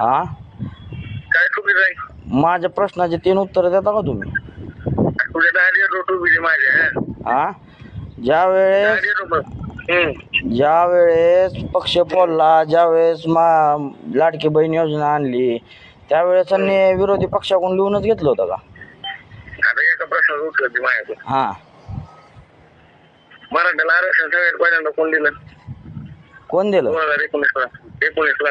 हा? काय आहे माझ्या प्रश्नाचे तीन उत्तर देता का तुम्ही? तुझ्या दारी रोट उभी आहे माझ्या हा. ज्या वेळेस ज्या वेळेस पक्ष फोडला ज्या वेळेस मा लाडकी बहीण योजना आणली त्यावेळेस त्यांनी विरोधी पक्षाकडून लिहूनच घेतलं होतं का? आता एका प्रश्नाचं उत्तर दे माझ्याकडून हा. मराठ्याला आरक्षण सगळ्यात पहिल्यांदा कोण दिलं? कोण दिलं? दोन हजार एकोणीसला. एकोणीसला.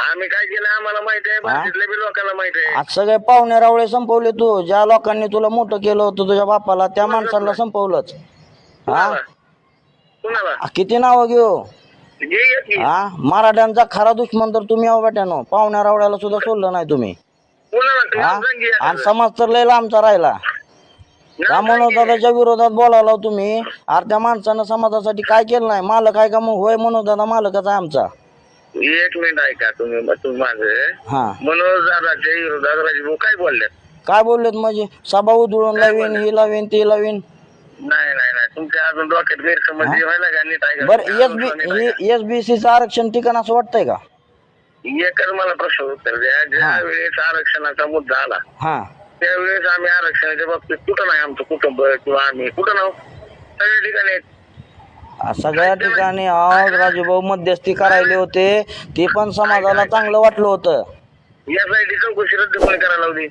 आम्ही काय केलं आम्हाला माहीत आहे? बी लोकांना माहीत आहे. आज सगळे पाहुणे रावळे संपवले तू. ज्या लोकांनी तुला मोठं केलं होतं तुझ्या बापाला त्या माणसाला संपवलंच. हा? कुणाला? कुणाला? आ, किती नावं घेऊ? घे घे की. हा? मराठ्यांचा खरा दुश्मन तर तुम्ही आहो बेट्यानो. पाहुण्या रावळ्याला सुद्धा सोडलं नाही तुम्ही. कुणाला? हा? नाव सांग की आणि समाज तर लय लांबचा राहिला. त्या सांग. मनोदादाच्या विरोधात बोलावला तुम्ही. अरे त्या माणसानं समाजासाठी काय केलं नाही? मालक आहे का मग? होय मनोदादा मालकच आहे आमचा. एक मिनिट ऐका तुम्ही तुम्ही माझं. हा. मनोज दादाच्या विरोधात राजभाऊ काय बोलले काय बोललेत म्हणजे सभा उधळून लावीन ही लावीन ती लावीन. नाही नाही नाही. तुमच्या अजून डोक्यात गैरसमज हा? व्हायला का नीट ऐका. बर अजून एस. बी एस बी सीचं आरक्षण ठिकाण असं वाटतंय का? एकच मला प्रश्न उत्तर द्या. ज्या हा. वेळेस आरक्षणाचा मुद्दा आला हा. त्यावेळेस आम्ही आरक्षणाच्या बाबतीत कुठं नाही? आमचं कुटुंब किंवा आम्ही कुठं नाव? सगळ्या ठिकाणी आहेत. सगळ्या ठिकाणी आज राजूभाऊ मध्यस्थी करायले होते. ते पण समाजाला चांगलं वाटलं होतं. चौकशी रद्द कोणी करायला लावली?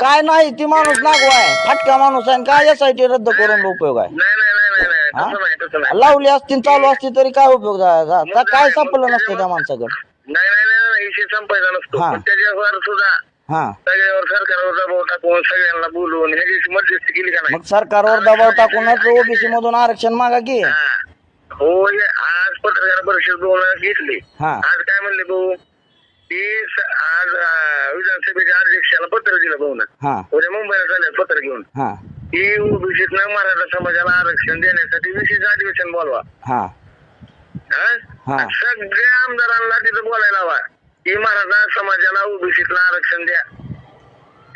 काय नाही ती माणूस नागवा आहे. फटका माणूस आहे काय यासाठी रद्द करून उपयोग आहे? नाही नाही नाही नाही नाही? तसं नाही तसं नाही. लावली असती चालू असती तरी काय उपयोग झाला का काय संपलं नसतं त्या माणसाकडे? नाही नाही नाही नाही विषय संपायचा नसतो. हा. पण त्याच्यावर सुद्धा हा. सगळ्यावर सरकारवर दबाव टाकून सगळ्यांना बोलवून ह्याची मध्यस्थी केली का नाही? मग सरकारवर दबाव टाकूनच ओबीसी मधून आरक्षण मागा की. हा. आज पत्रकार परिषद घेतली. हा. आज काय म्हणले भाऊ? स- आज अं, विधानसभेच्या अध्यक्षाला पत्र दिलं भाऊ हा. उद्या मुंबईला चालले पत्र घेऊन. हा. की ओबीसीत मराठा समाजाला आरक्षण देण्यासाठी विशेष अधिवेशन बोलवा. हा. हा? हा. सगळ्या आमदारांना तिथं बोलायला हवा. की मराठा समाजाला ओबीसीतलं आरक्षण द्या.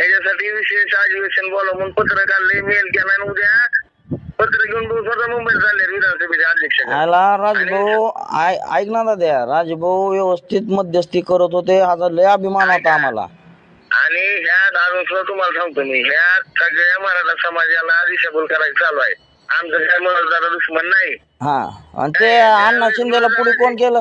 याच्यासाठी विशेष अधिवेशन बोलवा म्हणून पत्र काढले मेल केला आणि उद्या पत्र घेऊन स्वतः मुंबईत चालले विधानसभेचे अध्यक्ष. आला राजभाऊ ऐक ना दाद्या राजभाऊ व्यवस्थित मध्यस्थी करत होते. हा लय अभिमान होता आम्हाला. आणि ह्यात अजून सुद्धा तुम्हाला सांगतो मी ह्यात सगळ्या मराठा समाजाला दिशाभूल करायचं चालू आहे. आमचं काय मनोजदादा दुश्मन नाही. हा आणि ते अण्णा शिंदेला पुढे कोण केलं?